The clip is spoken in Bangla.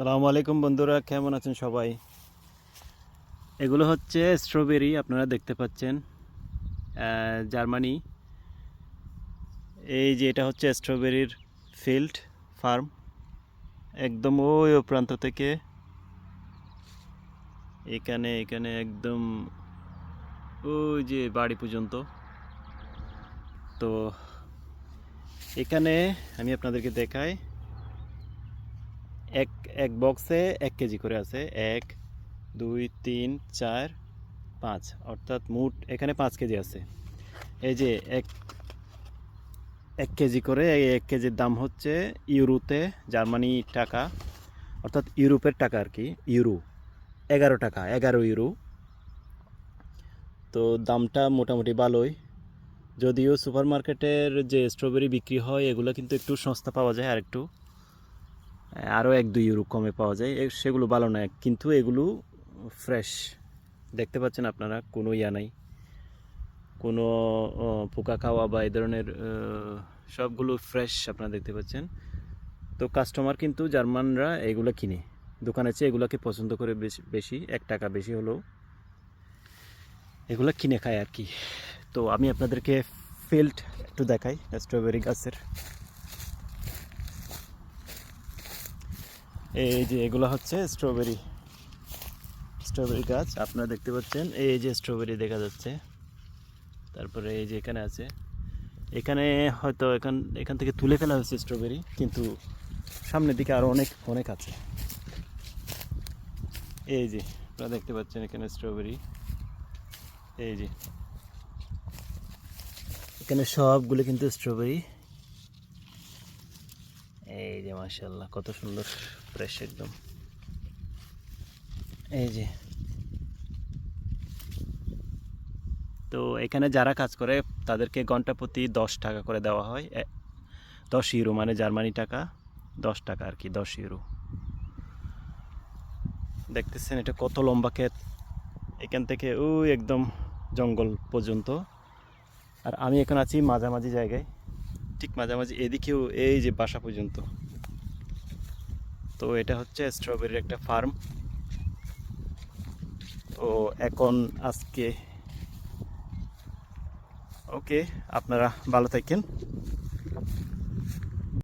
সালামু আলাইকুম বন্ধুরা, কেমন আছেন সবাই? এগুলো হচ্ছে স্ট্রবেরি আপনারা দেখতে পাচ্ছেন জার্মানি। এই যে এটা হচ্ছে স্ট্রবেরির ফিল্ড ফার্ম একদম ওই প্রান্ত থেকে এখানে এখানে একদম ওই যে বাড়ি পর্যন্ত। তো এখানে আমি আপনাদেরকে দেখাই এক এক বক্সে এক কেজি করে আছে। এক, দুই, তিন, চার, পাঁচ। অর্থাৎ মোট এখানে পাঁচ কেজি আছে। এই যে এক এক কেজি করে এই এক কেজির দাম হচ্ছে ইউরোতে জার্মানি টাকা। অর্থাৎ ইউরোপের টাকা আর কি, ইউরো। এগারো টাকা, এগারো ইউরো। তো দামটা মোটামুটি ভালোই। যদিও সুপার মার্কেটের যে স্ট্রবেরি বিক্রি হয়, এগুলো কিন্তু একটু সস্তা পাওয়া যায় আর একটু আরও এক দুই ইউরো কমে পাওয়া যায়। সেগুলো ভালো না। কিন্তু এগুলো ফ্রেশ দেখতে পাচ্ছেন আপনারা, কোনো ইয়া নাই। কোনো পোকা খাওয়া বা এই ধরনের সবগুলো ফ্রেশ আপনারা দেখতে পাচ্ছেন। তো কাস্টমার কিন্তু জার্মানরা এগুলো কিনে। দোকানের চেয়ে এগুলোকে পছন্দ করে বেশি বেশি, এক টাকা বেশি হলেও এগুলো কিনে খায় আর কি। তো আমি আপনাদেরকে ফিল্ড একটু দেখাই স্ট্রবেরি গাছের। এই যে এগুলো হচ্ছে স্ট্রবেরি স্ট্রবেরি গাছ। আপনারা দেখতে পাচ্ছেন, এই যে স্ট্রবেরি দেখা যাচ্ছে। তারপরে এই যে এখানে আছে। এখানে হয়তো এখান এখান থেকে তুলে ফেলা হয়েছে স্ট্রবেরি কিন্তু সামনের দিকে আরও অনেক অনেক আছে। এই যে, আপনারা দেখতে পাচ্ছেন এখানে স্ট্রবেরি এই যে, এখানে সবগুলো কিন্তু স্ট্রবেরি এই যে মাশাল্লাহ কত সুন্দর ফ্রেশ একদম। এই যে। তো এখানে যারা কাজ করে, তাদেরকে ঘণ্টা প্রতি দশ টাকা করে দেওয়া হয়। দশ ইউরো মানে জার্মানি টাকা, দশ টাকা আর কি, দশ ইউরো। দেখতেছেন এটা কত লম্বা ক্ষেত। এখান থেকে, ওই একদম জঙ্গল পর্যন্ত। আর আমি এখন আছি মাঝামাঝি জায়গায়। ঠিক মাঝামাঝি এদিকেও এই যে বাসা পর্যন্ত। তো এটা হচ্ছে স্ট্রবেরির একটা ফার্ম তো এখন আজকে ওকে, আপনারা ভালো থাকেন।